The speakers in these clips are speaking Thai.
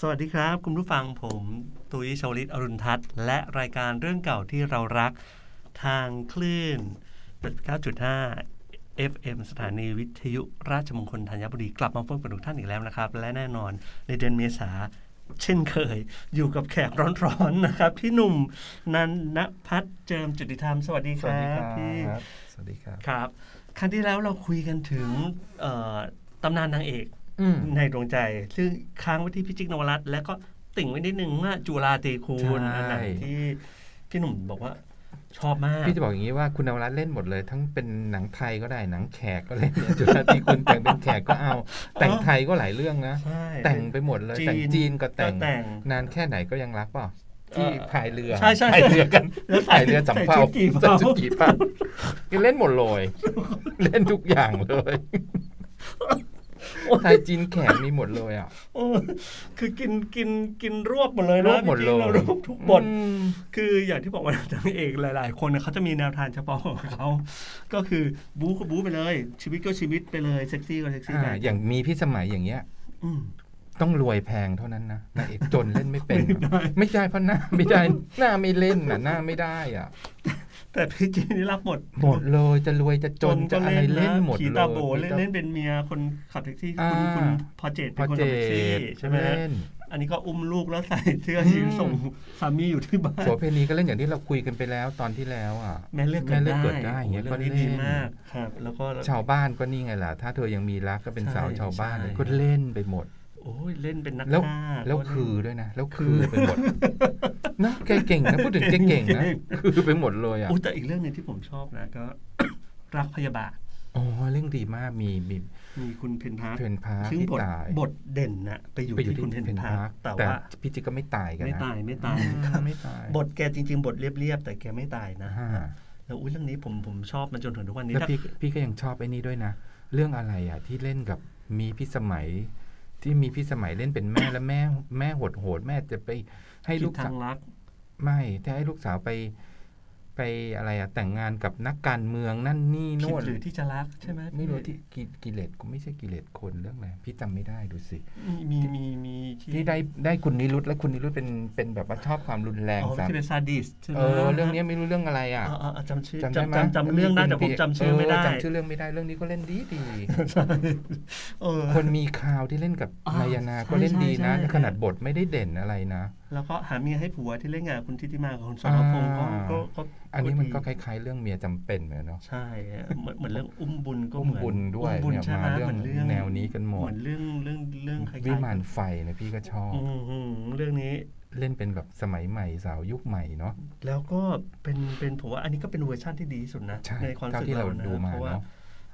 สวัสดีครับ คุณผู้ฟังผมตุยชวลิตอรุณทัศน์และรายการเรื่องเก่าที่เรารักทางคลื่น9.5 FM สถานีวิทยุราชมงคลธัญบุรีกลับมาพบกับทุกท่านอีกแล้วนะครับ และแน่นอนในเดือนเมษาเช่นเคย อยู่กับแขกร้อนๆนะครับ พี่หนุ่มนันนพัฒน์เจิมจุติธรรม สวัสดีคสวัสรัดีบครับพี่สวัสดีครับครับ ครั้งที่แล้วเราคุยกันถึงเอ่อตำนานนางเอกอืม ในดวงใจ ซึ่งค้างไว้ที่พิจิกนวรัตน์แล้วก็ติ่งไว้นิดนึงว่าจุฬาเตคูณใช่อันไหนที่พี่หนุ่มบอกว่าชอบมาก พี่จะบอกอย่างนี้ว่าคุณนวรัตน์เล่นหมดเลย ทั้งเป็นหนังไทยก็ได้หนังแขกก็เล่นเนี่ยจุฬาตีคุณแต่งเป็นแขกก็เอา แต่งไทยก็หลายเรื่องนะใช่แต่งไปหมดเลยแต่งจีนก็แต่งแต่งนานแค่ไหนก็ยังรักเปล่าที่เออพายเรือใช่ใช่พายเรือกันแล้วใส่พายเรือสำเภาใส่ชุดกี่เผาใส่ชุดกี่เผาแกเล่นหมดเลย เล่นทุกอย่างเลย ไทยจีนแขกมีหมดเลยอะ เออคือกินกินกินรวบหมดเลยรนะวบหมดเลย พี่จิ๊กรวบทุกบท อืม คืออย่างที่บอกว่านางเอกหลาย ๆ คนเนี่ยเขาจะมีแนวทางเฉพาะของเขาก็คือบู๊ก็บู๊ไปเลย ชีวิตก็ชีวิตไปเลยเซ็กซี่ก็เซ็กซี่อ่าไปอย่างมีพี่สมัยอย่างเงี้ย อืม ต้องรวยแพงเท่านั้นนะนางเอกจนเล่นไม่เป็น ไม่ได้ ไม่ใช่เพราะหน้าไม่ได้ หน้าไม่เล่นน่ะหน้าไม่ได้อะ แต่พี่จีนี่รับหมด หมดเลยจะรวยจะจนจะอะไรเล่นหมดผีเลยตาโบเล่นเล่นเป็นเมียคนขับแท็กซี่อ่าคุณคุณพอเจตพเป็อนคนเจขับแท็กซี่ดใช่ไหมฮะเล่นอันนี้ก็อุ้มลูกแล้วใส่เสื้ออืมยืนส่งสามีอยู่ที่บ้านโสเพณีก็เล่นอย่างที่เราคุยกันไปแล้วตอนที่แล้วอะแม่เลือกแม่เลือกเกิดได้โอ้อย่างเงี้ยเรื่องนี้ก็เล่นดีมากครับ แล้วก็ชาวบ้านก็นี่ไงล่ะ ถ้าเธอยังมีรักก็เป็นใช่สาวชาวบ้านใช่ก็เล่นไปหมด โอ้ยเล่นเป็นนักแล้วฆ่าแล้วก็เนคือด้วยนะ แล้วคือไปหมดนะแกเก่งนะพูดถึงแกเก่งนะคือไปหมดเลยอะอุ้ยแต่อีกเรื่องหนึงที่ผมชอบนะก็ รักพยาบาทอ๋อเรื่องดีมากมีมีมีคุณเพนพักเพนพาร์คซึ่งที่บทตายบทเด่นนะไปอยู่ไปอยู่ที่ที่คุณเพนเพนพัพากร์คแต่แต่ว่าพี่จิ๊กก็ไม่ตายกันไม่นะตายไม่ตายอืมไม่ตาย บทแกจริง ๆ บทเรียบๆแต่แกไม่ตายนะอ่าแล้วอุ้ยเรื่องนี้ผมผมชอบมันจนถึงทุกวันนี้แล้วถ้าพี่พี่ก็ยังชอบไอ้นี่ด้วยนะ เรื่องอะไรอะที่เล่นกับมีพี่สมัย ที่มีพี่สมัยเล่นเป็นแม่แล้วแม่แม่โหดโหดๆแม่จะไปให้คิลูดกทาสาวงรักไม่ถ้าให้ลูกสาวไป ไปอะไรอะแต่งงานกับนักการเมืองนั่นนี่ผิดโน่นหรือที่จะรักใช่ไหมไม่รู้ที่กิกิเลสก็ไม่ใช่กิเลสคนเรื่องอะไรพี่จำไม่ได้ดูสิมีมีมีมีที่ได้ได้คุณนิรุตและคุณนิรุตเป็นเป็นแบบว่าชอบความรุนแรงอ๋อซะที่เป็นซาดิสใช่ไหมเออเรื่องนี้ไม่รู้เรื่องอะไรอะเออเออเออจำชื่อจำได้ไหมจำจำจำเรื่องได้แต่ผมจำชื่อไม่ได้เจำชื่อเรื่องไม่ได้เรื่องนี้ก็เล่นดีดีเออคนมีข่าวที่เล่นกับอ่านายนาใช่ก็เล่นดีนะใช่ใช่ขนาดบทไม่ได้เด่นอะไรนะแล้วก็หาเมียให้ผัวที่เล่นกับคุณทิติมากับคุณสรพงศ์ก็อ่าก็ก็อันนี้มันก็ดีคล้าย ๆ เรื่องเมียจำเป็นเหมือนเนาะใช่เหมือนเหมือนเรื่องอุ้มบุญก็อุ้มเหมือนบุญด้วยอุ้มบุญเนี่ยใช่ไหมมาเรื่องเหมือนเรื่องแนวนี้กันหมดเหมือนเรื่องเรื่องเรื่องคล้ายๆวิมานไฟนะพี่ก็ชอบอืมอืมเรื่องนี้เล่นเป็นแบบสมัยใหม่สาวยุคใหม่เนาะแล้วก็เป็นเป็นผมว่าอันนี้ก็เป็นเวอร์ชั่นที่ดีที่สุดนะใช่ความเท่ารู้สึกที่เรานะดูมาเพราะว่าเนาะ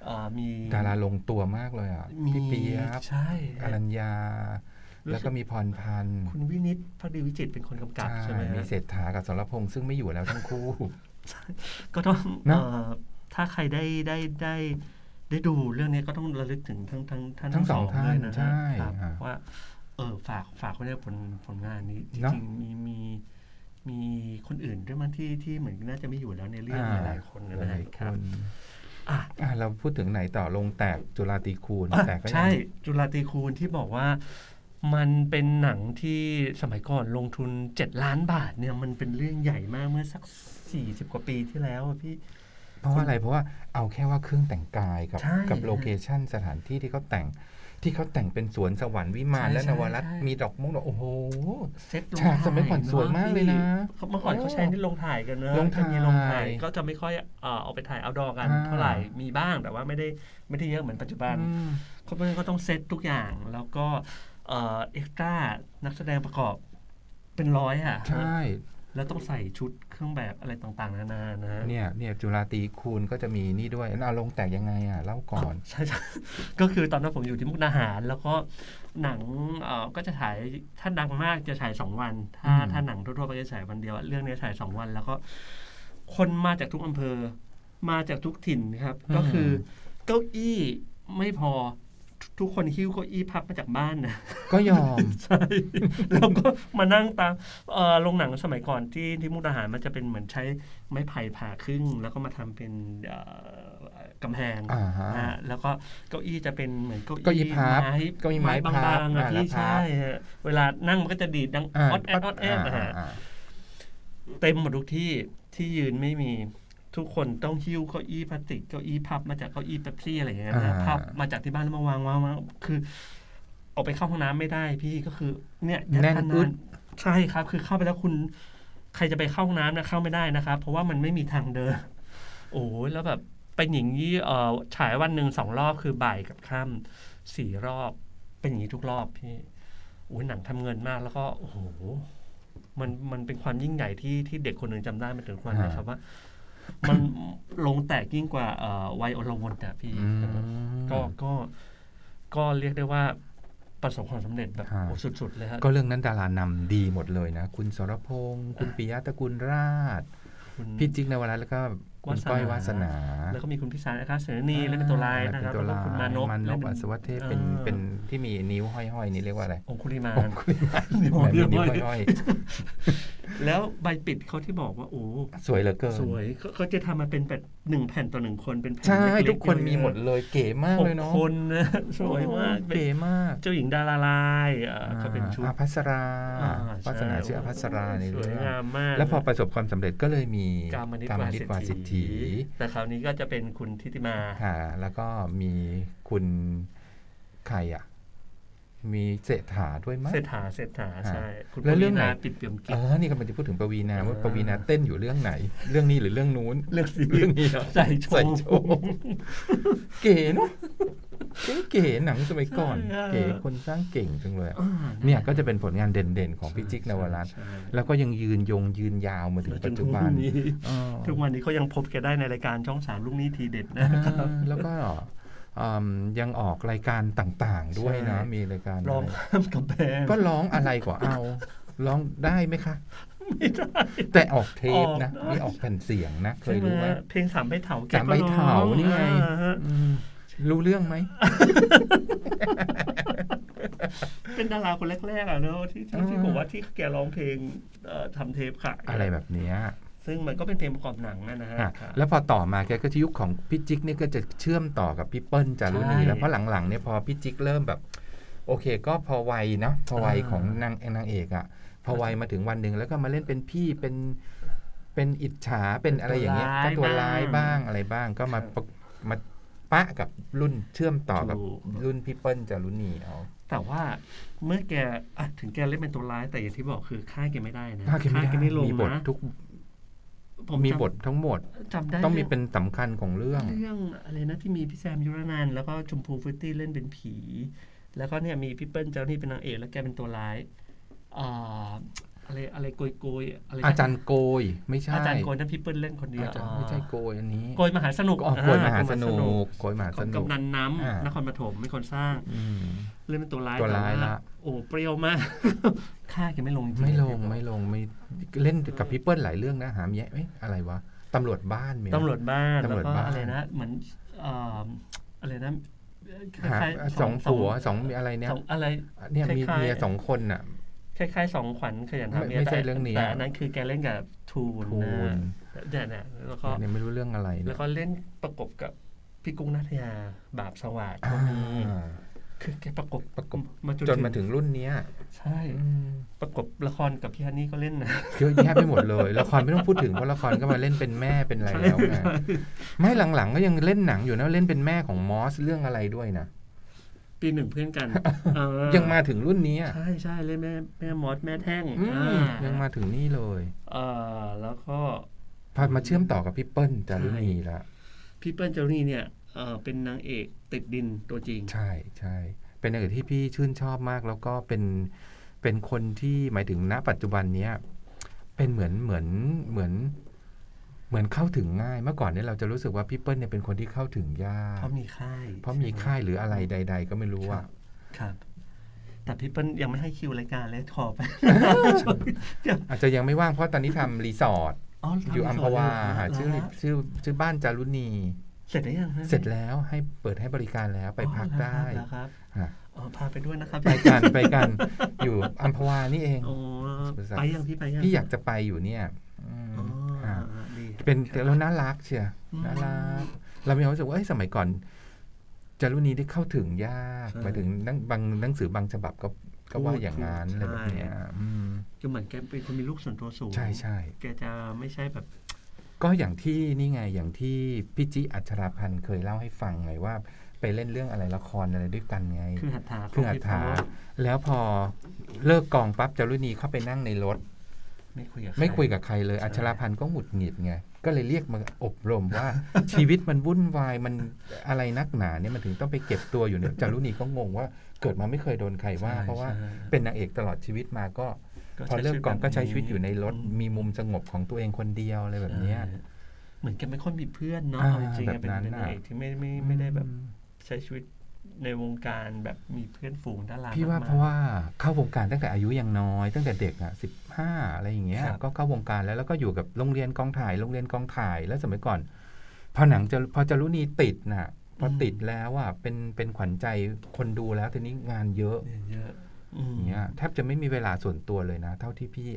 อ่ามีดาราลงตัวมากเลยอะมีพี่เปียบใช่อรัญญารู้สึก แล้วก็มีพรพันธ์คุณวินิตพักดีวิจิตรเป็นคนกำกับใช่ไหมมีฮะเศรษฐากับสรพงษ์ซึ่งไม่อยู่แล้วทั้งคู่ ก็ต้องเนอะเอ่อถ้าใครได้ได้ได้ได้ดูเรื่องนี้ก็ต้องระลึกถึงทั้งทั้งท่านทั้งสองท่านด้วยนะฮะใช่ครับฮะว่าเออฝากฝากไว้ในผลผลงานนี้จเนอะริงๆมีมีมีคนอื่นด้วยมั้งที่ที่เหมือนน่าจะไม่อยู่แล้วในเรื่องอ่าหลายๆคนนะหฮะลายคครับนอะอะเราพูดถึงไหนต่อลงแตกจุฬาตีคูณอะแตกก็ยังใช่ จุฬาตีคูณที่บอกว่า มันเป็นหนังที่สมัยก่อนลงทุน 7 ล้านบาทเนี่ยมันเป็นเรื่องใหญ่มากเมื่อสัก 40 กว่าปีที่แล้วอะพี่เพราะว่าอะไรเพราะว่าเอาแค่ว่าเครื่องแต่งกายกับใช่กับโลเคชันสถานที่ที่เขาแต่งที่เขาแต่งเป็นสวนสวรรค์วิมานใช่และนวรัตน์ใช่มีดอกมงดอกโอ้โหเซ็ตลงฉากสมัยก่อนถ่สวยมากเลยนะเขาเมื่อก่อนเขาใช้นี่ลงถ่ายกันนะลงถ่ายจะมีลงถ่ายก็จะไม่ค่อยเอ่อเอาไปถ่ายเอาดอกันอ่าเท่าไหร่มีบ้างแต่ว่าไม่ได้ไม่ได้เยอะเหมือนปัจจุบันอืมเขาะฉะนั้นก็ต้องเซตทุกอย่างแล้วก็ เอ่อเอ็กซ์ตร้านักแสดงประกอบเป็นร้อยอะ ใช่ แล้วต้องใส่ชุดเครื่องแบบอะไรต่างๆ นานานะเนี่ยเนี่ยจุฬาตรีคูณก็จะมีนี่ด้วยแล้วเอาลงแตกยังไงอะ เล่าก่อน ใช่ใช่ก็คือตอนนั้นผมอยู่ที่มุกดาหาร แล้วก็หนังเอ่อก็จะฉายถ้าดังมากจะฉายสองวัน ถ้าอืม ถ้าหนังทั่วๆไปจะฉายวันเดียวเรื่องนี้ฉายสองวัน แล้วก็คนมาจากทุกอำเภอ มาจากทุกถิ่นครับ ก็คือเก้าอี้ไม่พอ ทุกคนหิ้วเก้าอี้พับมาจากบ้านนะก็ยอม ใช่แล้วก็มานั่งตามเอ่อโรงหนังสมัยก่อนที่ที่มุกดาหารมันจะเป็นเหมือนใช้ไม้ไผ่ผ่าครึ่ง แล้วก็มาทำเป็นเอ่อกำแพงอ่าฮะ นะฮะแล้วก็เก้าอี้จะเป็นเหมือนเก้าเก้าอี้อี้พับไม้เก้าอี้ไม้บาพับงๆอะอ่าแล้วพี่พับ ใช่ฮะเวลานั่งมันก็จะดีดดังอ่าออดแอดออดแอดนะฮะอ่าเต็มหมดทุกที่ที่ยืนไม่มี ทุกคนต้องหิ้วเก้าอี้พลาสติกเก้าอี้พับมาจากเก้าอี้เป๊ปซี่อะไรอย่างเงี้ยนะพับมาจากที่บ้านแล้วมาวางวางวางคือออกไปเข้าห้องน้ำไม่ได้พี่ก็คือ เนี่ยยัดแน่นขนาดอึดใช่ครับ คือเข้าไปแล้วคุณใครจะไปเข้าห้องน้ำนะเข้าไม่ได้นะครับ เพราะว่ามันไม่มีทางเดิน โอ้ยแล้วแบบเป็นอย่างนี้เอ่อฉายวันหนึ่งสองรอบคือบ่ายกับค่ำสี่รอบ เป็นอย่างนี้ทุกรอบพี่โอ้ยหนังทำเงินมากแล้วก็โอ้โหมันมันเป็นความยิ่งใหญ่ที่ที่เด็กคนหนึ่งจำได้มาถึงทุกวันนะครับว่า มันลงแตกยิ่งกว่าเอ่อวัยอลวนอะพี่อืมก็ก็ก็เรียกได้ว่าประสบความสำเร็จแบบฮะโอ้สุดๆเลยฮะก็เรื่องนั้นดารานำดีหมดเลยนะ คุณสรพงศ์คุณปิยะตระกูลราชคุณพี่จิ๊กนวรัตน์แล้วก็คุณก้อยวาสนา แล้วก็มีคุณพิสารนะคะเสนีเล่นเป็นตัวลายนะครับเป็นตัวแล้วก็ลายคุณมานพมานเล่พนอัศวเทพเป็นอ่าเป็นที่มีนิ้วห้อยๆนี่เรียกว่าอะไรองคุลิมานองคุลิมานนิ้วแหมมีนิ้วห้อยห้อยแล้วใบปิดเขาที่บอกว่าโอ้ๆสวยเหลือเกินสวยเขาเขาจะทำมาเป็นแบบหนึ่งแผ่นต่อหนึ่งคนเป็นแผ่นใช่ เล็ๆทุกคนมีหมดเลยเก๋มากหเลกยเนาะคนนะสวยมากเป็นเก๋มากเจ้าหญิงดาราลายอ่าก็เป็นชุด อาภัสราอ่าวาสนาใชื่ออภัสราในสเรื่วยองงามมากแล้วพอประสบความสำเร็จก็เลยมีกามนิตกามวานิตสิวาทสิทธิธีแต่คราวนี้ก็จะเป็นคุณทิติมา ค่ะแล้วก็มีคุณใครอะ มีเศรษฐาด้วยมั้ย เศรษฐาเศรษฐาใช่คุณแล้วเรื่องไหนปวีนาปิดเปี่ยมกิเอจอนี่กำลังจะพูดถึงปวีนาว่าอ่าปวีนาเต้นอยู่เรื่องไหน เรื่องนี้หรือเรื่องนู้น เรื่องสีเรื่องนี้เหรอใส่โชใส่ว์โชว์เก๋เนาะเก๋ๆหนังสมัยก่อนใช่เก๋คนสร้างเก่งจังเลยอะอ่าเนี่ยก็จะเป็นผลงานเด่นๆ ของพี่จิ๊กนวรัตน์ใช่แล้วก็ยังยืนยงยืนยาวมาถึงปัจจุบันจทุกวันี้เออทุกวันนี้เขายังพบแกได้ในรายการช่องสามลูกนี้ทีเด็ดนะอ่าแล้วก็อืม ยังออกรายการต่างๆ ด้วยนะใช่มีรายการร้องอะไรข้ามกับแพงก็ร้องอะไรก็เอาร้องได้ไหมคะ ไม่ได้ แต่ออกเทปนะออกนี่ออกแผ่นเสียงนะ เคใช่ยไหมรู้ไหมเพลงสามใบเถาแกสามใบก็ร้องเถานี่ไงอ่าฮะอืมรู้เรื่องไหม เป็นดาราคนแรกๆอะเนอะที่ที่ที่อ่าผมว่าที่แกร้องเพลงเอ่อทำเทปขายอะไรแบบเนี้ย ซึ่งมันก็เป็นเพลงประกอบหนังอะนะฮะอะครับแล้วพอต่อมาแกก็จะยุคของพี่จิ๊กเนี่ยก็จะเชื่อมต่อกับพี่เปิ้ลจารุณีใช่แล้วเพราะหลังๆเนี่ยพอพี่จิ๊กเริ่มแบบ โอเค ก็พอวัยเนาะพอวัยอ่าของนางนางเอกอะพอวัยมาถึงวันหนึ่งแล้วก็มาเล่นเป็นพี่เป็นเป็นอิจฉาเป็นอะไรอย่างเงี้ยก็ตัวร้ายบ้างอะไรบ้างก็มาประมาปะกับรุ่นเชื่อมต่อกับถูกรุ่นพี่เปิ้ลจารุณีเอาแต่ว่าเมื่อแกอะถึงแกเล่นเป็นตัวร้ายแต่อย่างที่บอกคือฆ่าแกไม่ได้นะถ้าแกไม่ได้ลงมีบทนะทุก ผมีจำบททั้งหมดจำได้ต้องมีรื่เป็นสำคัญของเรื่อง เรื่องอะไรนะที่มีพี่แซมยุรนันท์แล้วก็ชมพูฟรุตตี้เล่นเป็นผี แล้วก็เนี่ยมีพี่เปิ้ลเจ้านี่เป็นนางเอกแล้วแกเป็นตัวร้าย อ่าอะไรอะไรโกยโกยอะไรนะอาจารย์โกยไม่ใช่อาจารย์โกยนั่นพี่เปิ้ลเล่นคนเดียวอาจารย์ไม่ใช่โกยอันนี้โกยมหาสนุกอ๋อโกยมหาสนุกโกยมหาขสองนุกกำนันน้อ่าำนครปฐมเป็นคนสร้างอืมเล่นเป็นตัวร้ายตัวร้ายและโอ้เปรี้ยวมากฆ่าแกไม่ลงจริงๆไม่ลงไม่ลงไม่เล่นกับพี่เปิ้ลหลายเรื่องนะหามแยะเอ้ยอะไรวะตำรวจบ้านเมียตำรวจบ้านตำรวจแล้วก็บ้านอะไรนะเหมือนเอ่ออะไรนะคหาล้ายๆสองผัวสองอะไรเนี่ยสองอะไรเนี่ยมีคล้ายๆเมียสองคนน่ะ คล้ายๆสองขวัญขยันไม่ทำเมียไม่ใช่แต่เรื่องนี้แต่อันนั้นคือแกเล่นกับทูนทูนนะเนี่ยเนี่ยแล้วก็เนี่ยไม่รู้เรื่องอะไร แล้เนี่วยก็เล่นประกบกับพี่กุ้งนัทยาบาปสวัสดิ์ก็มีอ่าคือแกประกบประกบมาจนมาถึงรุ่นเนี้ย ใช่อืมประกบละครกับพี่ฮันนี่ก็เล่นนะเยอะแยะไปหมดเลย ละครไม่ต้องพูดถึงเพราะละครก็มาเล่นเป็นแม่เป็นอะไรแล้วไงไม่หลังๆก็ยังเล่นหนังอยู่นะเล่นเป็นแม่ของมอสเรื่องอะไรด้วยนะ ปีหนึ่งเพื่อนกันเออยังมาถึงรุ่นนี้อะใช่ใช่เล่นแม่แม่มอสแม่แท่งอืมอ่ายังมาถึงนี่เลยเออแล้วก็พอมาเชื่อมต่อกับพี่เปิ้ลจารุณีละพี่เปิ้ลเจานี่เนี่ยเออเป็นนางเอกติดดินตัวจริง ใช่ใช่เป็นนางเอกที่พี่ชื่นชอบมาก แล้วก็เป็นเป็นคนที่หมายถึงณปัจจุบันเนี้ยเป็นเหมือนเหมือนเหมือน เหมือนเข้าถึงง่าย เมื่อก่อนเนี่ยเราจะรู้สึกว่าพี่เปิ้ลเนี่ยเป็นคนที่เข้าถึงยาก เพราะมีค่าย เพราะมีค่ายหรืออะไรใด ๆ ก็ไม่รู้ครัอะบครับแต่พี่เปิ้ลยังไม่ให้คิวรายการเลยขอไปอาจจะยังไม่ว่างเพราะตอนนี้ทำรีสอร์ทอ๋ออยู่อัมพวาทำหารีสชื่อร์ทชื่อชื่อบ้านจารุณีเสร็จได้ยังฮะเสร็จแล้วให้เปิดให้บริการแล้วไปพักได้แล้วครับฮะอ๋อพาไปด้วยนะครับ ไปกันไปกันอยู่อัมพวานี่เองโอ้ไปยังพี่ไปยังพี่อยากจะไปอยู่เนี่ยอืมอ๋อฮะดี เป็นแล้วน่ารักเชียอืมน่ารักเรามีความรู้สึกว่าเอ้ยสมัยก่อนจารุณีได้เข้าถึงยากใช่หมายถึงหนังบางหนังสือบางฉบับก็ก็ว่าอย่างนั้นใช่อะไรแบบเนี้ยอืมก็เหมือนแกเป็นคนมีลูกส่วนตัวสูง ใช่ใช่แกจะไม่ใช่แบบ ก็อย่างที่นี่ไงอย่างที่พี่จิอัชราพันธ์เคยเล่าให้ฟังไงว่า ไปเล่นเรื่องอะไรละครอะไรด้วยกันไง คือหัตถาคือหัตถาแล้วพอเลิกกองปั๊บจารุณีเข้าไปนั่งในรถ ไม่คุยกับไม่คุยกับใครเลยใช่อัชราพันธ์ก็หงุดหงิดไง ก็เลยเรียกมาอบรมว่า ชีวิตมันวุ่นวายมันอะไรนักหนาเนี่ยมันถึงต้องไปเก็บตัวอยู่เนี่ยจารุณีก็งงว่าเกิดมาไม่เคยโดนใครว่าใช่เพราะว่าใช่เป็นนางเอกตลอดชีวิตมาก็พอเลิกกองก็ใช้ชีวิตอยู่ในรถมีมุมสงบของตัวเองคนเดียวอะไรแบบเนี้ยใช่เหมือนแกไม่ค่อยมีเพื่อนเนาะอ่าเอาจริงๆแบบเป็นนั้นเป็นน่ะนางเอกที่ไม่ไม่ไม่ได้แบบใช้ชีวิต ในวงการแบบมีเพื่อนฝูงดาราพี่ว่ามกๆ เพราะว่าเข้าวงการตั้งแต่อายุยังน้อย ตั้งแต่เด็กอะสิบห้าอะไรอย่างเงี้ยครับ ก็เข้าวงการแล้วแล้วก็อยู่กับโรงเรียนกองถ่ายโรงเรียนกองถ่ายแล้วสมัยก่อน พอหนังจะพอจะรู้นีติดน่ะพอติดแล้วอะเป็นเป็นขวัญใจคนดูแล้วทีนี้งานเยอะเยอะอืมอย่างเงี้ยแทบจะไม่มีเวลาส่วนตัวเลยนะ เท่าที่พี่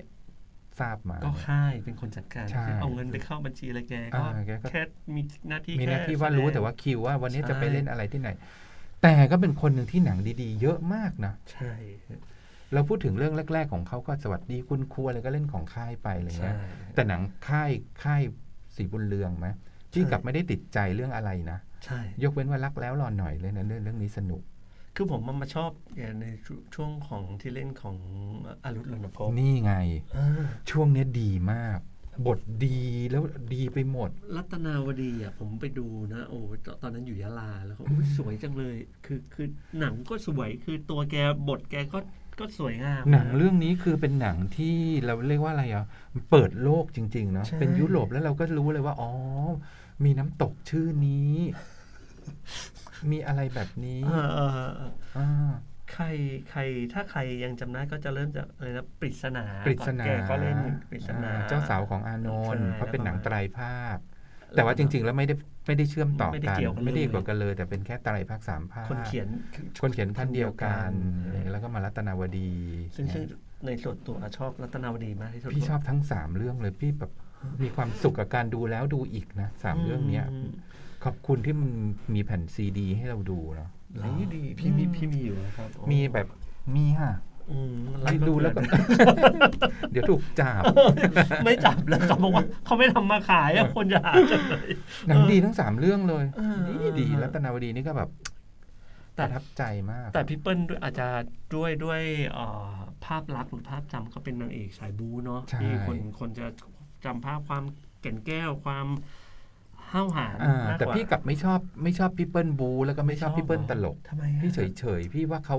ทราบมา ก็ค่ายเป็นคนจัดการใช่เอาเงินไปเข้าบัญชีอะไรแกก็อ่าแกก็ แค่มีหน้าที่มีหน้าแค่ที่ว่ารู้สดงแต่ว่าคิวว่าวันนี้ใช่จะไปเล่นอะไรที่ไหน แต่ก็เป็นคนหนึ่งที่หนังดีๆ เยอะมากนะ ใช่ เราพูดถึงเรื่องแรก ๆ ของเขาก็สวัสดีคุณครูอะไรก็เล่นของค่ายไปอะไรใช่เงี้ย แต่หนังค่ายค่ายสีบุญเรืองไหมที่ใช่กลับไม่ได้ติดใจเรื่องอะไรนะ ใช่ ยกเว้นว่ารักแล้วรอหน่อยเลยนะเรื่องเรื่องนี้สนุก คือผมมันมาชอบอย่างในช่วงของที่เล่นของอารุณรณพงศ์นี่ไงอ่าช่วงเนี้ยดีมาก บทดีแล้วดีไปหมด รัตนาวดีอะผมไปดูนะ โอ้ตตอนนั้นอยู่ยะลาแล้วก็อุ๊ยสวยจังเลย คือคือหนังก็สวยคือตัวแกบทแกก็ก็สวยงาม หนังเรื่องนี้คือเป็นหนังที่เราเรียกว่าอะไรอะเปิดโลกจริง ๆ เนาะใช่เป็นยุโรปแล้วเราก็รู้เลยว่าอ๋อ มีน้ำตกชื่อนี้ มีอะไรแบบนี้เออเออเอออ่า ใครใครถ้าใครยังจำได้ก็จะเริ่มจากอะไรนะปริศนาปริศนาแกก็เล่นปริศนา อ่าเจ้าสาวของอานนท์ใช่เพราะเป็นหนังแล้วก็ไตรภาค แต่ว่าจริง ๆ แล้วไม่ได้ไม่ได้เชื่อมต่อไม่ได้กันเกี่ยวกันเลย ไม่ได้เกี่ยวกันเลย แต่เป็นแค่ไตรภาคสามภาคคนเขียน คนเขียนท่านเดียวกันเดียวกันแล้วก็มารัตนาวดีซึ่งซึ่งในส่วนตัวชอบรัตนาวดีมากที่สุด พี่ชอบทั้งสามเรื่องเลยพี่แบบมีความสุขกับการดูแล้วดูอีกนะสามเรื่องเนี้ยมขอบคุณที่มันมีแผ่นซีดี ให้เราดูเนาะ ดีดีพี่มีพี่มีอยู่นะครับมีแบบมีค่ะอืมให้ดูแล้วก็ เดี๋ยวถูกจับไม่จับแล้วเขาบอกว่าเขาไม่ทำมาขายอะคนจะหาจังเลย หนังดีทั้งสามเรื่องเลยเออ ดีดีรัตนาวดีนี่ก็แบบปแต่ระทับใจมาก แต่พี่เปิ้ลด้วยอาจจะด้วยด้วยเอ่อภาพลักษณ์หรือภาพจำเขาเป็นนางเอกสายบูเนาะใช่ ที่คนคนจะจำภาพความแก่นแก้วความ ห้าวหาญอ่ามากแต่กว่าพี่กลับไม่ชอบไม่ชอบพี่เปิ้ลบูแล้วก็ไม่ชอบพี่เปิ้ลตลก ทำไมอะพี่เฉยเฉยๆพี่ว่าเขา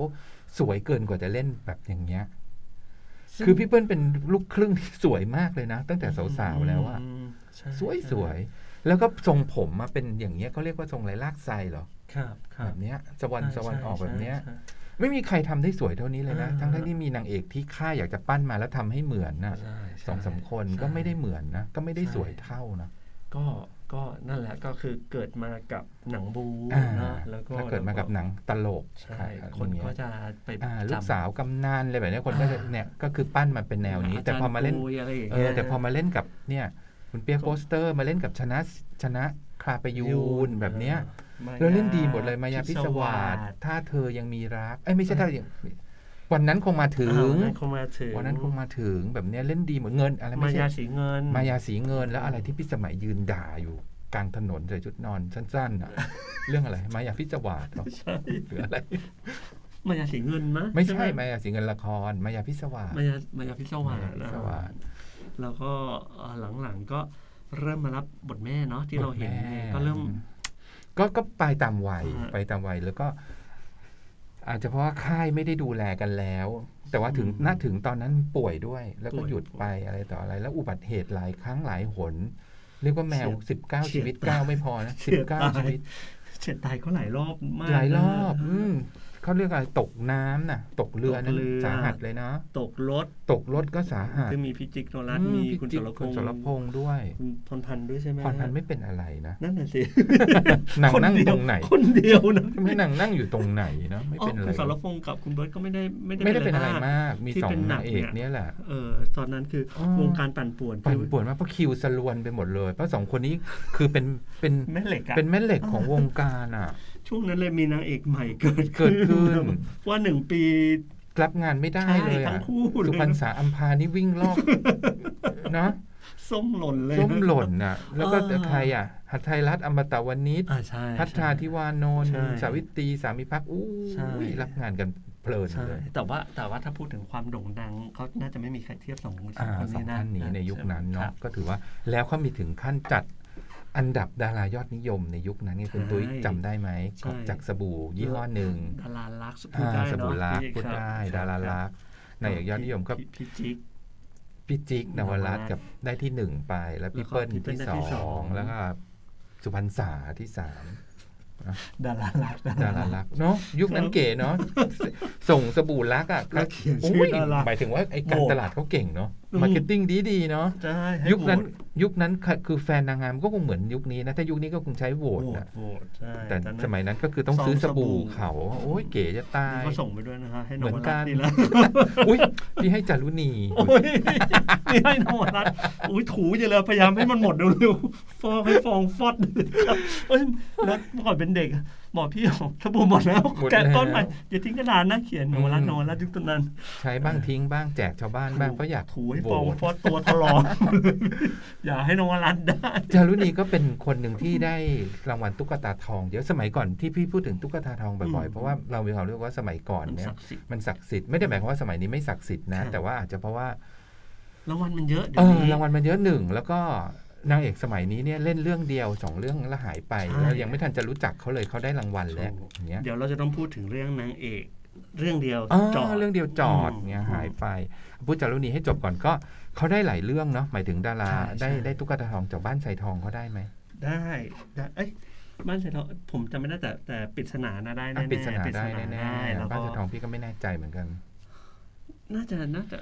สวยเกินกว่าจะเล่นแบบอย่างเงี้ย ซึ่งคือพี่เปิ้ลเป็นลูกครึ่งที่สวยมากเลยนะ ตั้งแต่สาวๆแล้วอะมใช่สวยใช่สวยๆแล้วก็ทรงผมมาเป็นอย่างเงี้ยเขาเรียกว่าทรงไรลากไซเหรอครับครัแบบบเนี้ยสวรรค์สวรรค์ออกแบบเนี้ย ใช่ ไม่มีใครทำได้สวยเท่านี้เลยนะ อ่า ทั้งทั้งๆที่มีนางเอกที่ค่ายอยากจะปั้นมาแล้วทำให้เหมือนนะใช่ใช่สองสามคนใช่ก็ไม่ได้เหมือนนะ ก็ไม่ได้ใช่สวยเท่านะ ก็ ก็นั่นแหละก็คือเกิดมากับหนังบูอ่านะแล้วก็ถ้าเกิดมากับหนังตลกใช่รับคนอย่างก็เงี้ยจะไปอ่าลูกจำสาวกำนันอะไรแบบเนี้ยคนก็จะอ่าเนี่ยก็คือปั้นมาเป็นแนวนี้ แต่พอมาเล่นจรย์ปุยอะไรอย่างเอเงี้อยแต่พอมาเล่นกับเนี่ยคุณเปียกโปสเตอร์มาเล่นกับชนะชนะคลาประยูนแบบเนี้ยมายาแล้วเล่นดีหมดเลยมายาพิศวาสถ้าเธอยังมีรักเอ้ยไม่ใช่ถ้ายัง วันนั้นคงมาถึอ่างวันนั้นคงมาถึงวันนั้นคงมาถึงแบบเนี้ยเล่นดีเหมือนเงินอะไรมาไม่ใช่ยาสีเงิน มายาสีเงินแล้วอะไรที่พี่สมัยยืนด่าอยู่กลางถนนใส่ชุดนอนสั้นๆอะ เรื่องอะไรมายาพิศวาสเหรอใช่หรืออะไรมายาสีเงินมะไม่ใช่หมายาสีเงินละคร มายาพิศวาสมายามายาพิศวาสมายาพิศวาสแล้วก็เอ่อหลังๆก็เริ่มมารับบทแม่เนาะที่เราเห็นบทแม่ก็เริ่ม ก็ก็ไปตามวัยอ่าไปตามวัยแล้วก็ อาจจะเพราะว่าค่ายไม่ได้ดูแลกันแล้ว แต่ว่าถึงอืมณถึงตอนนั้นป่วยด้วย แล้วก็ป่วยหยุดไปอะไรต่ออะไร แล้วอุบัติเหตุหลายครั้งหลายหน เรียกว่าแมวเฉียด19 ชีวิตเฉียดตาย9ไม่พอนะเฉียดตาย19 ชีวิตเฉียดตายเขาหลายรอบมากหลายรอบนะอืม เขาเรียกอะไรตกน้ำน่ะ ตกเรือตกนั้นเรือ สาหัสเลยนะ ตกรถตกรถก็สาหัสคือมีพิจิกโนรัตน์อืมีพี่คุณจิ๊สกรพคุณงษ์สรพงษ์ด้วยคุณพรพันธ์ด้วยใช่ไหมพรพันธ์ไม่เป็นอะไรนะนั่นน่ะสินางคนนั่งเดียวตรงไหนคนเดียวนะไม่นางนั่งอยู่ตรงไหนเนาะไม่เป็นอะไรคุณสรพงษ์กับคุณเบิร์ตก็ไม่ได้ไม่ได้ไม่ได้เป็นอะไรมากมากมีที่สองเป็นหนันางกเอกเนี่ยเนี่ยแหละ เออตอนนั้นคืออ๋อวงการปั่นป่วนปั่นคือป่วนมากเพราะคิวสลวนไปหมดเลยเพราะสองคนนี้คือเป็นเป็นแม่เหล็กอะ เป็นแม่เหล็กของวงการอะ ช่วงนั้นเลยมีนางเอกใหม่เกิดเกิดขึ้น ว่าหนึ่งปีรับงานไม่ได้ใช่เลยทั้อะงคู่เลยสุพรรณษาอัมพานี่วิ่งรอบเนาะส้มหล่นเลยส้มหล่นอะ แล้วก็เออใครอะ หัตไทยรัฐอมตะวันนิชอ่าใช่พัฒนาทิวานนท์ใช่สาวิตรีสามีพักอู้ใช่ยรับงานกันเพลินใช่เลยแต่ว่าแต่ว่าถ้าพูดถึงความโด่งดังเขาน่าจะไม่มีใครเทียบสองอ่าคนสองนี้นะท่านนี้ในยุคนั้นครัเนาะบก็ถือว่าแล้วเขามีถึงขั้นจัด อันดับดารายอดนิยมในยุคนั้นไงคุณใช่ตุ้ยจำได้ไหมใช่จากสบู่ยี่ห้อหนึ่งดาราลักษณ์พูดอ่าได้สบู่เนาะลักษณ์พี่พูดครับได้ครับดาราลักษณ์ในเอกยอดนิยมก็พี่พี่จิ๊กพี่จิ๊กนวรัตน์กับได้ที่หนึ่งไป แล้วพี่แล้วก็เปิ้ลพี่เปิ้ลที่ได้สที่สอองงแล้วก็สุพรรณษาที่สาม ดาราลักษณ์ดาราลักษณ์เนาะยุคนั้นเก๋เนาะส่งสบู่ลักษณ์อะแล้วเขียนชื่ออุ้ยดาราหมายถึงว่าไอ้การโหวตตลาดเขาเก่งเนาะอืมมาร์เก็ตติ้งดีดีๆเนาะใช่ให้ยุคนั้นโหวตยุคนั้นค่ะคือแฟนนางงามก็คงเหมือนยุคนี้นะถ้ายุคนี้ก็คงใช้โหวตโหวตนะโหวตใช่แต่ตอนนั้นสมัยนั้นก็คือต้องซื้อซสองสบู่บู่เขาโอ้ยเก๋จะตายนี่ก็ส่งไปด้วยนะคะให้นเหมืวอนรักัตนน์นี่แหละอุ้ยพี่ให้จารุณีโอ้ยนี่ให้นวรัตน์อุ้ยถูอยู่เลยพยายามให้มันหมดเร็วๆฟองให้ฟองฟอดครับเอ้ยแล้วเมื่อก่อนเป็นเด็กอะบอกพี่บอกสบู่หมดแล้วหมดแกะแล้วต้นใหม่อย่าทิ้งกระดานนะเขียนนวรัตน์นวรัตน์ยุคตอนนั้น ใช้บ้างทิ้งบ้างแจกชาวบ้านบ้างเพราะอยากถูให้โหฟองวตฟอดตัวถลอกอย่าให้นวรัตน์ได้จารุณีก็เป็นคนหนึ่งที่ได้รางวัลตุ๊กตาทองเยอะสมัยก่อนที่พี่พูดถึงตุ๊กตาทองบ่อยๆเพราะว่าเรามีความรู้สึกว่าสมัยก่อนมันเนี่ยศักดิ์สิทธิ์มันศักดิ์สิทธิ์ไม่ได้หมายความว่าสมัยนี้ไม่ศักดิ์สิทธิ์นะครับแต่ว่าอาจจะเพราะว่ารางวัลมันเยอะเดี๋เอยวอนี้รางวัลมันเยอะหนึ่งแล้วก็ นางเอกสมัยนี้เนี่ยเล่นเรื่องเดียวสองเรื่องแล้วหายไปใช่ แล้วยังไม่ทันจะรู้จักเขาเลยเขาได้รางวัลแล้วถูกอย่างเงี้ยเดี๋ยวเราจะต้องพูดถึงเรื่องนางเอก เรื่องเดียวอ๋อจอด เรื่องเดียวจอดอืมเงี้ยหายไปพูดจารุณีให้จบก่อนก็เขาได้หลายเรื่องเนาะหมายถึงดาราใช่ได้ใช่ได้ตุ๊กตาทองจากบ้านไทรทองเขาได้ไหม ได้ได้เอ้ยบ้านเสร็จแล้วผมจำไม่ได้แต่แต่ปริศนานะได้อะแน่ๆปริศนาปริศได้นาแน่ได้แล้วๆบ้านก็ไทรทองพี่ก็ไม่แน่ใจเหมือนกัน น่าจะน่าจะ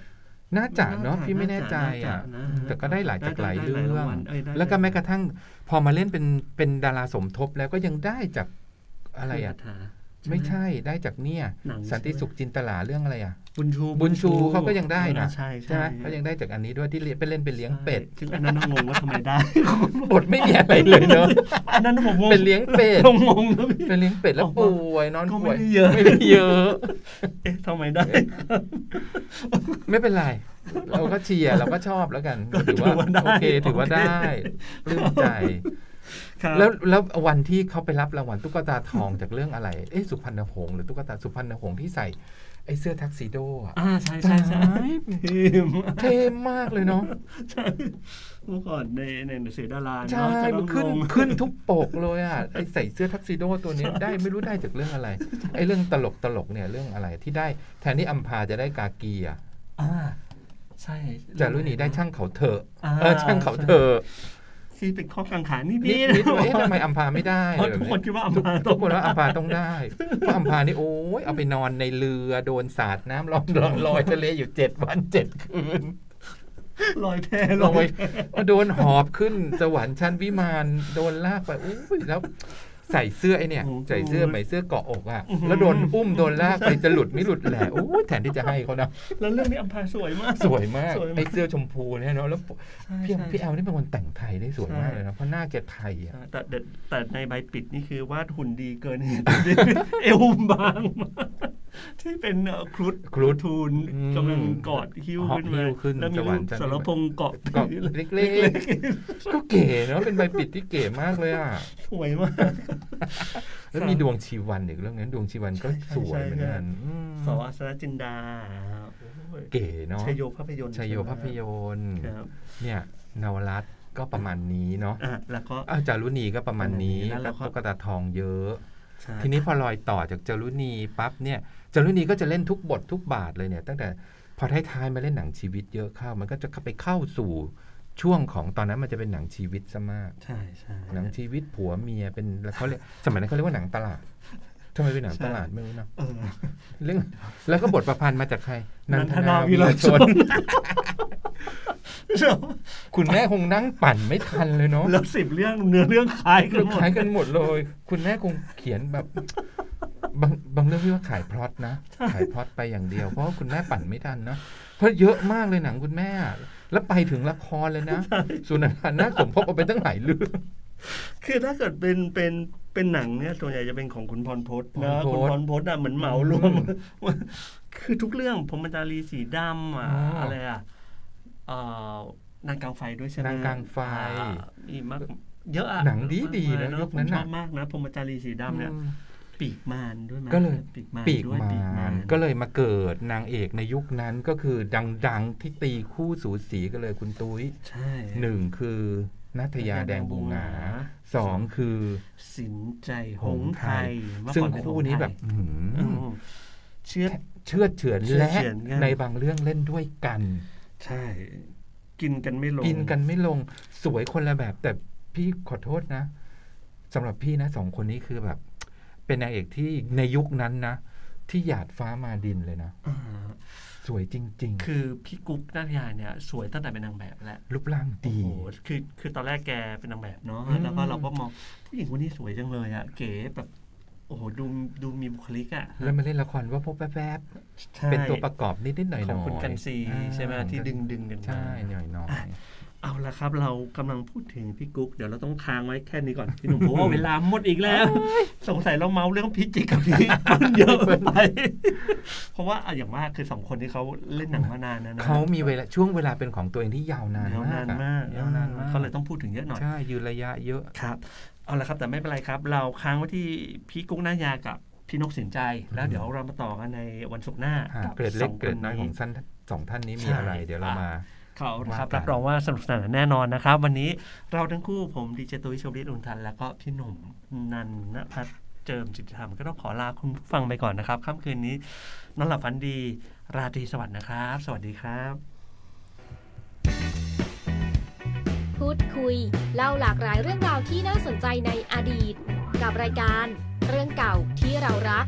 น่าจะเนาะน่าจะพี่ไม่แน่ใจอะน่าจะนะแต่ก็ได้หลายจากหลายได้เรื่ได้หลายอรางงวัลเอ้ยได้แล้วก็แม้กระทั่งพอมาเล่นเป็นเป็นดาราสมทบแล้วก็ยังได้จากอะไรอะคาถา ไม่ใช่ได้จากเนี่ย หนังสันติสุขจินตลาเรื่องอะไรอะ บุญชูบุญชูเขาก็ยังได้นะใช่ใช่ไหมเขายังได้จากอันนี้ด้วยที่เลี้ยงไปเล่นเป็นเลี้ยงเป็ดใช่ซึ่งอันนั้นน่างงว่าทำไมได้บทไม่มีอะไรเลยเนอะอันนั้นผมงงเป็นเลี้ยงเป็ดงงๆนะพี่เป็นเลี้ยงเป็ดแล้วออกมาป่วยนอนก็ป่วยไม่ได้เยอะไม่ได้เยอะเอ๊ะทำไมได้ ไม่เป็นไรเราก็เชียร์เราก็ชอบแล้วกันก็ถือว่าถือว่าได้โอเคถือว่าโอเคได้ปลื้มใจ ครับแล้วแล้ววันที่เขาไปรับรางวัลตุ๊กตาทองจากเรื่องอะไร เอ๊ะสุพรรณหงษ์หรือตุ๊กตาสุพรรณหงษ์ที่ใส่ไอ้เสื้อทักซิโดอะอ่าใช่ใช่ใช่ตายเท่มากเท่มากเลยเนาะใช่เมื่อก่อนในในหนังสือดาราใช่เนาะจะต้มัอนงขึ้นลงขึ้นทุกปกเลยอะไอ้ใส่เสื้อทักซิโดตัวเนี้ยได้ไม่รู้ได้จากเรื่องอะไรไอ้เรื่องตลกตลกเนี่ยเรื่องอะไรที่ได้แทนที่อัมพาจะได้กากีอะอ่าใช่จารุณีได้ช่างเขาเถอะอ่า เออช่างเขาเถอะ ที่เป็นข้อกังขานิดนิดๆนิดว่าเอ๊ะทำไมอัมพาไม่ได้เพราะอะไรแบบทุกคนเนี้ยคิดว่าอัมพาทุกคนว่าอัมพาต้องได้เพราะอัมพานี่โอ้ยเอาไปนอนในเรือโดนสาดน้ำลอยลอยลอยทะเลอยู่เจ็ดวันเจ็ดคืนลอยแพลอยโดนหอบขึ้นสวรรค์ชั้นวิมานโดนลากไปอุ้ยแล้ว ใส่เสื้อไอเนี่ย ใส่เสื้อไหมเสื้อเกาะอกอะแล้วโดนอุ้มโดนลากไปจะหลุดไม่หลุดแหละโอ้ยแทนที่จะให้เขานะแล้วเรื่องนี้อัมพาสวยมาก สวยมากสวยมากไอเสื้อชมพูเนี่ยเนาะแล้วใช่พี่ใช่พี่แอลนี่เป็นคนแต่งไทยได้สวยมากเลยนะเพราะหน้าแกไทยอะใช่แต่แต่แต่ในใบปิดนี่คือวาดหุ่นดีเกินเหตุเอวบางมาก ที่เป็นเอ่อครุฑครุฑทูลอืมกำลังกอดคิ้วเหาะขึ้นมาหิ้วขึ้นแล้วมีสวรรูรค์ปชั้นสารพงษ์เกาะก็เล็กๆก็เก๋เนาะเป็นใบปิดที่เก๋มากเลยอะสวยมากแล้วมีดวงชีวันอีกเรื่องนั้นดวงชีวันก็ใช่ใช่สวยเหมือนกันใช่อืมสวัสดจินดาโอ้ยเก๋เนาะชัยโยภาพยนตร์ชัยโยภาพยนตร์ครับเนี่ยนวรัตน์ก็ประมาณนี้เนาะอะแล้วก็อ้าวจารุณีก็ประมาณนี้ประมาณนี้แล้วแล้วก็ตุ๊กตาทองเยอะใช่ทีนี้พอลอยต่อจากจารุณีปั๊บเนี่ย จารุณีก็จะเล่นทุกบททุกบาทเลยเนี่ย ตั้งแต่พอท้ายๆมาเล่นหนังชีวิตเยอะเข้า มันก็จะเข้าไปเข้าสู่ช่วงของตอนนั้นมันจะเป็นหนังชีวิตซะมาก ใช่ใช่หนังชีวิตผัวเมียเป็นแล้วเขาเรียกสมัยนั้นเขาเรียกว่าหนังตลาดทำไมเป็นหนังตลาดไม่รู้นะเออเรื่องแล้วก็บทประพันธ์มาจากใครนันทนาวีรชน คุณแม่คงนั่งปั่นไม่ทันเลยเนาะแล้วสิบเรื่องเนื้อเรื่องคล้ายกันหมดขายกันหมดเลย คุณแม่คงเขียนแบบ บางบางเรื่องที่ว่าขายพล็อตนะ ขายพล็อตไปอย่างเดียว เพราะว่าคุณแม่ปั่นไม่ทันนะเพราะเยอะมากเลยหนังคุณแม่ แล้วไปถึงละครเลยนะสุนันทานาสมภพเอาไปตั้งหลายเรื่องคือถ้าเกิดเป็นเป็นเป็นหนังเนี่ยส่วนใหญ่จะเป็นของคุณพรพศนะพรพศคุณพรพศอะเหมือนเหมารวมคือทุกเรื่องผมมันจารีสีดำอะอ๋อออะไรอะเอ่อนางกลางไฟด้วยใช่ไหมนางกลางไฟอ่ามีมากเยอะอะหนังดีๆนะมากยุคนั้นผมชน่ะอบมากนะพรหมจารีสีดำเนี่ยอืม ปีกมารด้วยมั้ยก็เลยปีกมารปีกด้วยมาปีกมารก็เลยมาเกิดนางเอกในยุคนั้นก็คือดังๆที่ตีคู่สูสีกันเลยคุณตุ้ยใช่หนึ่งคือนัทยาแดงบูงาสองคือ สินใจหงส์ไทยเมื่อซึ่งก่อเป็คู่นี้หงส์ไทยแบบอื้อหืออืมเชื่อเชื่อดเฉือนเชื่อดและเฉือนกัน ในบางเรื่องเล่นด้วยกัน ใช่ กินกันไม่ลง กินกันไม่ลงสวยคนละแบบ แต่พี่ขอโทษนะสำหรับพี่นะสองคนนี้คือแบบ เป็นนางเอกที่ในยุคนั้นนะ ที่หยาดฟ้ามาดินเลยนะอ่าสวยจริงคือพี่กุ๊กนัทยาเนี่ย สวยตั้งแต่เป็นนางแบบแล้วๆรูปร่างโอ้ดีโหคือคือตอนแรกแกเป็นนางแบบเนาะอืมแล้วก็เราก็มองผู้หญิงคนนี้สวยจังเลยอะเก๋แบบโอ้โหดูดูมีบุคลิกอะแล้วมาเล่นละครว่าพบแวบใช่ๆเป็นตัวประกอบนิดๆหน่อยๆของคุณกันซีอ่าใช่ไหมที่ดึงดึงกันมาใช่หน่อยๆ เอาละครับ เรากำลังพูดถึงพี่กุ๊กเดี๋ยวเราต้องค้างไว้แค่นี้ก่อนพี่หนุ่มเพราะว่าเวลาหมดอีกแล้ว สงสัยเราเมาเรื่องพิจิกกับพี่มันเยอะไป เพราะว่าอะอย่างว่าคือสองคนที่เขาเล่นหนังมานานนะนะเขามีเวลาช่วงเวลาเป็นของตัวเองที่ยาวนานยาวนามากนอะมากยาวนานมากเขาเลยต้องพูดถึงเยอะหน่อยใช่ยืนระยะเยอะครับเอาละครับแต่ไม่เป็นไรครับ เราค้างไว้ที่พี่กุ๊กนายากับพี่นกสินใจ แล้วเดี๋ยวเรามาต่อกันในวันศุกร์หน้าอ่ากับเกรดเล็กสงเกรดน้อยคของสั้นสองท่านนี้มีใช่อะไร เดี๋ยวเรามาเขา นะครับว่ากันรับรองว่าสนุกสนานแน่นอนนะครับ วันนี้เราทั้งคู่ผมดีเจตุ้ยชมฤทธิ์อุนทัน แล้วก็พี่หนุ่มนันนพัฒน์เจิมจิตรธรรมก็ต้องขอลาคุณผู้ฟังไปก่อนนะครับค่ำคืนนี้นอนหลับฝันดี ราตรีสวัสดิ์นะครับ สวัสดีครับ พูดคุย เล่าหลากหลายเรื่องราวที่น่าสนใจในอดีต กับรายการ เรื่องเก่าที่เรารัก